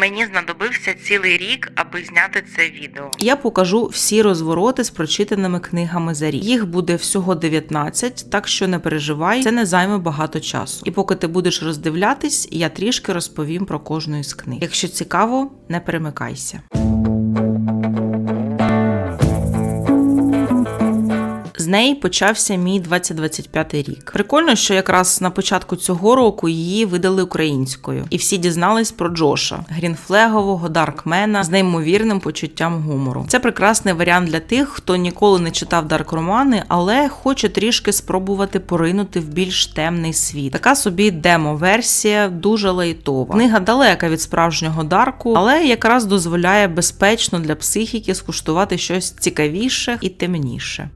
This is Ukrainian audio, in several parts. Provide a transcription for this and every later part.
Мені знадобився цілий рік, аби зняти це відео. Я покажу всі розвороти з прочитаними книгами за рік. Їх буде всього 19, так що не переживай, це не займе багато часу. І поки ти будеш роздивлятись, я трішки розповім про кожну із книг. Якщо цікаво, не перемикайся. З неї почався мій 2025 рік. Прикольно, що якраз на початку цього року її видали українською, і всі дізнались про Джоша, грінфлегового даркмена з неймовірним почуттям гумору. Це прекрасний варіант для тих, хто ніколи не читав дарк-романи, але хоче трішки спробувати поринути в більш темний світ. Така собі демо-версія, дуже лайтова. Книга далека від справжнього дарку, але якраз дозволяє безпечно для психіки скуштувати щось цікавіше і темніше.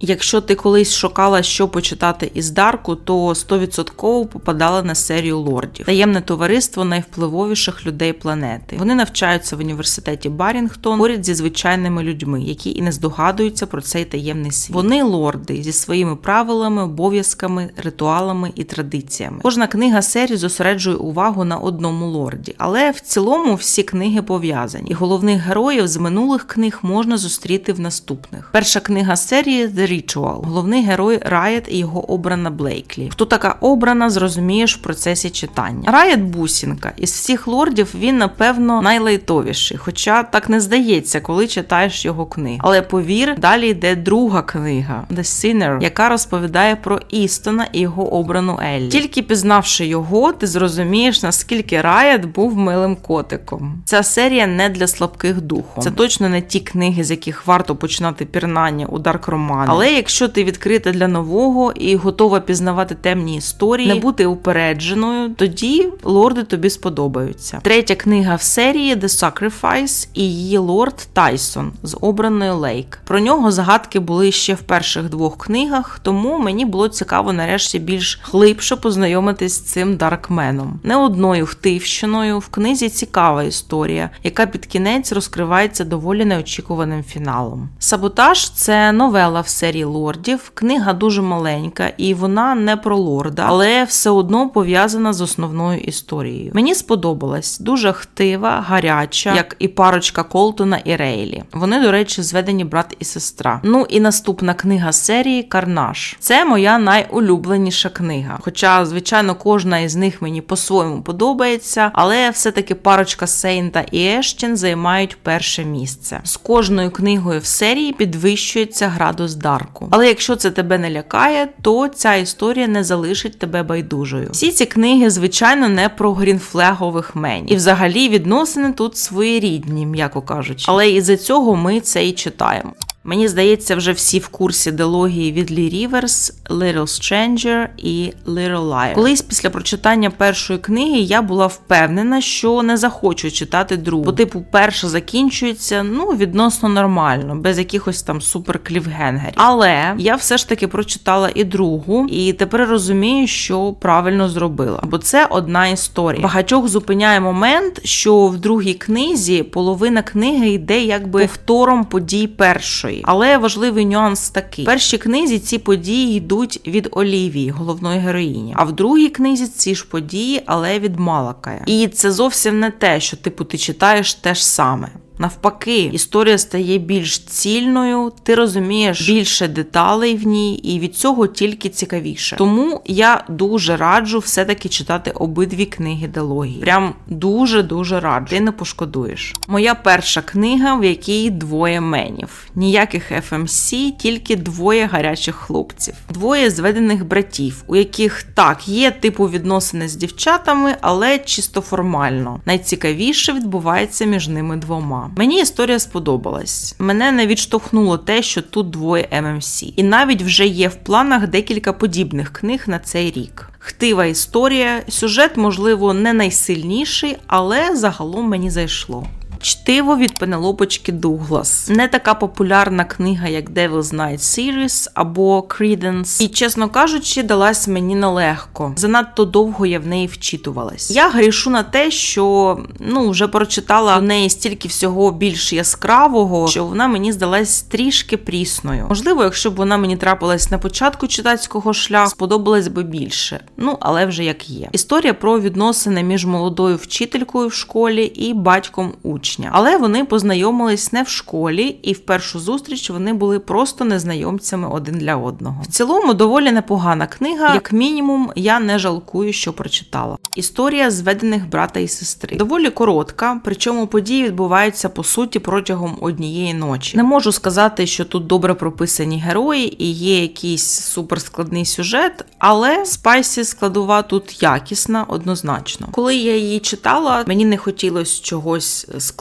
Якщо ти колись шукала, що почитати із Дарку, то 100% попадала на серію лордів таємне товариство найвпливовіших людей планети. Вони навчаються в університеті Барінгтон поряд зі звичайними людьми, які і не здогадуються про цей таємний світ. Вони лорди зі своїми правилами, обов'язками, ритуалами і традиціями. Кожна книга серії зосереджує увагу на одному лорді, але в цілому всі книги пов'язані, і головних героїв з минулих книг можна зустріти в наступних. Перша книга серії The Ritual. Головний герой Райет і його обрана Блейклі. Хто така обрана, зрозумієш в процесі читання. Райет бусінка. Із всіх лордів він, напевно, найлайтовіший, хоча так не здається, коли читаєш його книги. Але повір, далі йде друга книга The Sinner, яка розповідає про Істона і його обрану Еллі. Тільки пізнавши його, ти зрозумієш, наскільки Райет був милим котиком. Ця серія не для слабких духом. Це точно не ті книги, з яких варто починати пірнання у дарк романи. Але якщо ти відкрита для нового і готова пізнавати темні історії, не бути упередженою, тоді лорди тобі сподобаються. Третя книга в серії The Sacrifice і її лорд Тайсон з обраною Лейк. Про нього загадки були ще в перших двох книгах, тому мені було цікаво нарешті більш глибше познайомитись з цим даркменом. Не одною втивщиною в книзі цікава історія, яка під кінець розкривається доволі неочікуваним фіналом. Саботаж це новела в серії лордів. Книга дуже маленька і вона не про лорда, але все одно пов'язана з основною історією. Мені сподобалась дуже хтива, гаряча, як і парочка Колтона і Рейлі. Вони, до речі, зведені брат і сестра. Ну і наступна книга серії Карнаж. Це моя найулюбленіша книга. Хоча, звичайно, кожна із них мені по-своєму подобається, але все-таки парочка Сейнта і Ештін займають перше місце. З кожною книгою в серії підвищується градус дарку. Але якщо це тебе не лякає, то ця історія не залишить тебе байдужою. Всі ці книги, звичайно, не про грінфлегових мень. І взагалі відносини тут своєрідні, м'яко кажучи. Але із-за цього ми це і читаємо. Мені здається, вже всі в курсі дилогії від Лі Ріверс, Little Stranger і Little Liar. Колись після прочитання першої книги я була впевнена, що не захочу читати другу, бо типу перша закінчується ну відносно нормально, без якихось там супер клівгенгерів. Але я все ж таки прочитала і другу, і тепер розумію, що правильно зробила, бо це одна історія. Багатьох зупиняє момент, що в другій книзі половина книги йде якби повтором подій першої. Але важливий нюанс такий: в першій книзі ці події йдуть від Олівії, головної героїні. А в другій книзі ці ж події, але від Малакая. І це зовсім не те, що типу ти читаєш те ж саме. Навпаки, історія стає більш цільною, ти розумієш більше деталей в ній, і від цього тільки цікавіше. Тому я дуже раджу все-таки читати обидві книги дилогії. Прям дуже дуже раджу. Ти не пошкодуєш. Моя перша книга, в якій двоє менів. Ніяких FMC, тільки двоє гарячих хлопців, двоє зведених братів, у яких так є типу відносини з дівчатами, але чисто формально. Найцікавіше відбувається між ними двома. Мені історія сподобалась. Мене не відштовхнуло те, що тут двоє ММС. І навіть вже є в планах декілька подібних книг на цей рік. Хтива історія, сюжет, можливо, не найсильніший, але загалом мені зайшло. Чтиво від Пенелопочки Дуглас. Не така популярна книга, як Devil's Night Series або Credence. І, чесно кажучи, далась мені нелегко. Занадто довго я в неї вчитувалась. Я грішу на те, що ну вже прочитала в неї стільки всього більш яскравого, що вона мені здалась трішки прісною. Можливо, якщо б вона мені трапилась на початку читацького шляху, сподобалась би більше. Ну але вже як є. Історія про відносини між молодою вчителькою в школі і батьком учня. Але вони познайомились не в школі, і в першу зустріч вони були просто незнайомцями один для одного. В цілому доволі непогана книга. Як мінімум, я не жалкую, що прочитала. Історія зведених брата і сестри доволі коротка, причому події відбуваються по суті протягом однієї ночі. Не можу сказати, що тут добре прописані герої і є якийсь суперскладний сюжет, але спайсі складова тут якісна, однозначно. Коли я її читала, мені не хотілося чогось складного,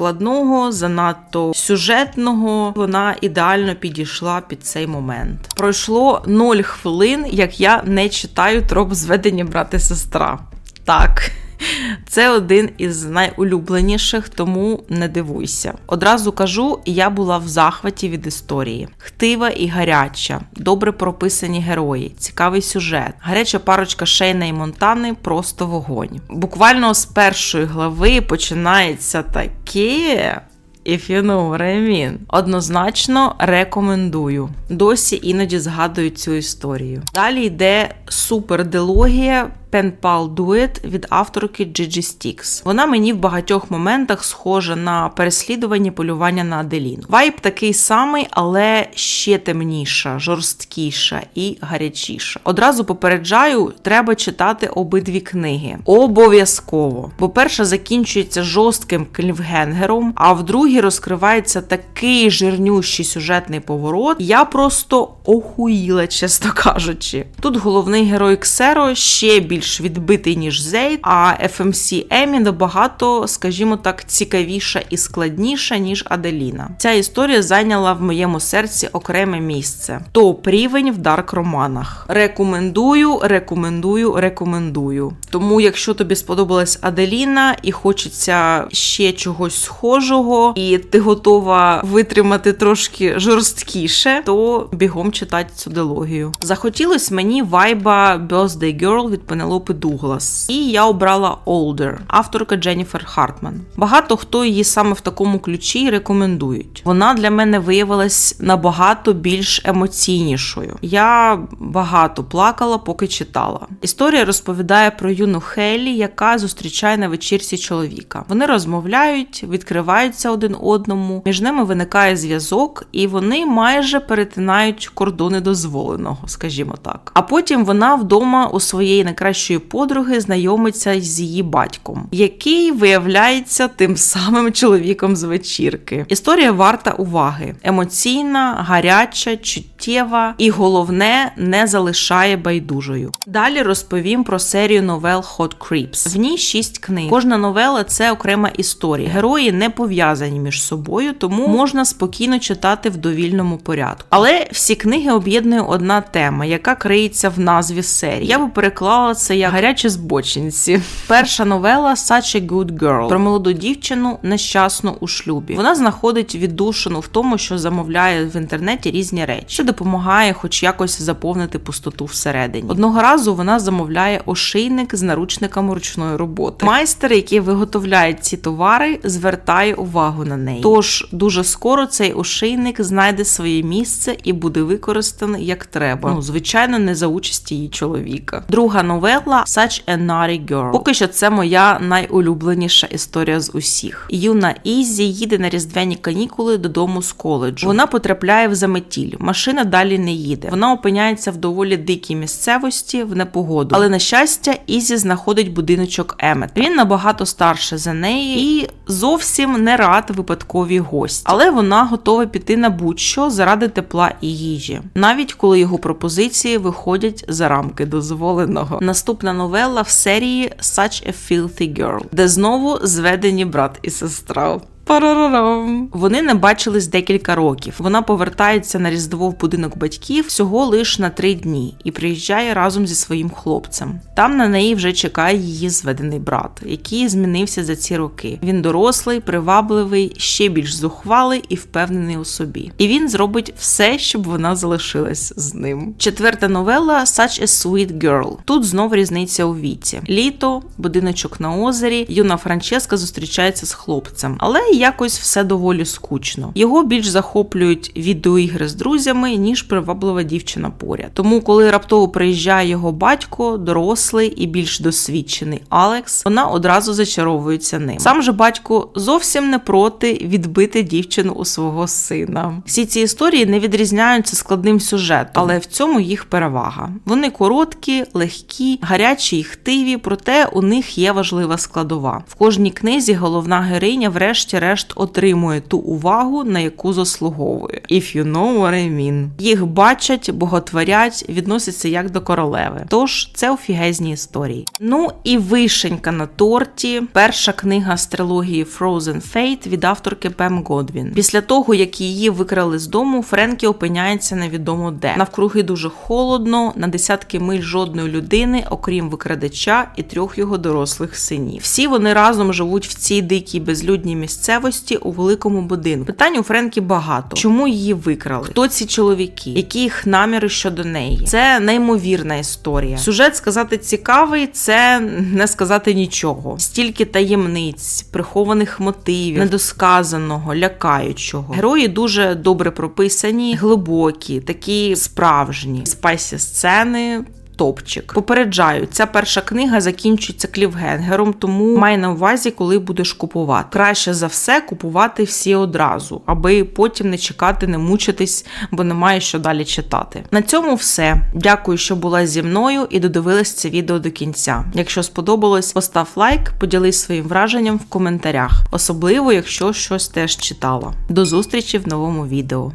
занадто сюжетного. Вона ідеально підійшла під цей момент. Пройшло 0 хвилин, як я не читаю троп зведення брат і сестра. Так. Це один із найулюбленіших, тому не дивуйся. Одразу кажу, я була в захваті від історії. Хтива і гаряча, добре прописані герої, цікавий сюжет. Гаряча парочка Шейна і Монтани просто вогонь. Буквально з першої глави починається таке. If you know what I mean. Однозначно рекомендую. Досі іноді згадую цю історію. Далі йде супердилогія Пенпал Дует від авторки Gigi Stix. Вона мені в багатьох моментах схожа на переслідування полювання на Аделіну. Вайб такий самий, але ще темніша, жорсткіша і гарячіша. Одразу попереджаю, треба читати обидві книги. Обов'язково. Бо перша закінчується жорстким клівгенгером, а в другій розкривається такий жирнющий сюжетний поворот. Я просто охуїла, чесно кажучи. Тут головний герой Ксеро ще більш відбитий, ніж Зейд, а FMC Емі набагато, скажімо так, цікавіша і складніша, ніж Аделіна. Ця історія зайняла в моєму серці окреме місце. Топ рівень в дарк романах. Рекомендую, рекомендую, рекомендую. Тому, якщо тобі сподобалась Аделіна і хочеться ще чогось схожого, і ти готова витримати трошки жорсткіше, то бігом читати цю дилогію. Захотілось мені вайба Birthday Girl від Пенелопи Дуглас. І я обрала Older, авторка Дженніфер Хартман. Багато хто її саме в такому ключі рекомендують. Вона для мене виявилась набагато більш емоційнішою. Я багато плакала, поки читала. Історія розповідає про юну Хелі, яка зустрічає на вечірці чоловіка. Вони розмовляють, відкриваються один одному. Між ними виникає зв'язок, і вони майже перетинають кордони дозволеного, скажімо так. А потім вона вдома у своєї найкращої подруги знайомиться з її батьком, який виявляється тим самим чоловіком з вечірки. Історія варта уваги: емоційна, гаряча, чуттєва і головне не залишає байдужою. Далі розповім про серію новел Hot Creeps. В ній шість книг. Кожна новела це окрема історія. Герої не пов'язані між собою, тому можна спокійно читати в довільному порядку. Але всі книги об'єднує одна тема, яка криється в назві серії. Я би переклала це як гарячі збочинці. Перша новела Such a Good Girl про молоду дівчину нещасну у шлюбі. Вона знаходить віддушину в тому, що замовляє в інтернеті різні речі, що допомагає, хоч якось заповнити пустоту всередині. Одного разу вона замовляє ошийник з наручниками ручної роботи. Майстер, який виготовляє ці товари, звертає увагу на неї. Тож дуже скоро цей ошийник знайде своє місце і буде використаний як треба. Ну, звичайно, не за участі її чоловіка. Друга новела Such a Naughty Girl. Поки що це моя найулюбленіша історія з усіх. Юна Ізі їде на різдвяні канікули додому з коледжу. Вона потрапляє в заметіль. Машина далі не їде. Вона опиняється в доволі дикій місцевості в непогоду. Але на щастя, Ізі знаходить будиночок Емет. Він набагато старше за неї і зовсім не рад випадковій гості. Але вона готова піти на будь-що заради тепла і їжі, навіть коли його пропозиції виходять за рамки дозволеного. Наступна новела в серії Such a Filthy Girl, де знову зведені брат і сестра. Парарарам. Вони не бачились декілька років. Вона повертається на різдво в будинок батьків всього лиш на три дні і приїжджає разом зі своїм хлопцем. Там на неї вже чекає її зведений брат, який змінився за ці роки. Він дорослий, привабливий, ще більш зухвалий і впевнений у собі. І він зробить все, щоб вона залишилась з ним. Четверта новела Such a Sweet Girl. Тут знов різниця у віці. Літо, будиночок на озері. Юна Франческа зустрічається з хлопцем, але якось все доволі скучно. Його більш захоплюють відеоігри з друзями, ніж приваблива дівчина поряд. Тому, коли раптово приїжджає його батько, дорослий і більш досвідчений Алекс, вона одразу зачаровується ним. Сам же батько зовсім не проти відбити дівчину у свого сина. Всі ці історії не відрізняються складним сюжетом, але в цьому їх перевага. Вони короткі, легкі, гарячі і хтиві, проте у них є важлива складова. В кожній книзі головна героїня, врешті-решт, отримує ту увагу, на яку заслуговує. If you know what I mean. Їх бачать, боготворять, відносяться як до королеви. Тож це офігезні історії. Ну і вишенька на торті. Перша книга з трилогії Frozen Fate від авторки Пем Годвін. Після того, як її викрали з дому, Френкі опиняється невідомо де. Навкруги дуже холодно, на десятки миль жодної людини, окрім викрадача і трьох його дорослих синів. Всі вони разом живуть в цій дикій безлюдній місцевості у великому будинку. Питань у Френкі багато. Чому її викрали? Хто ці чоловіки? Які їх наміри щодо неї? Це неймовірна історія. Сюжет сказати цікавий, це не сказати нічого. Стільки таємниць, прихованих мотивів, недосказаного, лякаючого. Герої дуже добре прописані, глибокі, такі справжні спайсі сцени. Топчик. Попереджаю, ця перша книга закінчується клівгенгером, тому май на увазі, коли будеш купувати. Краще за все купувати всі одразу, аби потім не чекати, не мучитись, бо немає що далі читати. На цьому все. Дякую, що була зі мною і додивилась це відео до кінця. Якщо сподобалось, постав лайк, поділись своїм враженням в коментарях, особливо якщо щось теж читала. До зустрічі в новому відео.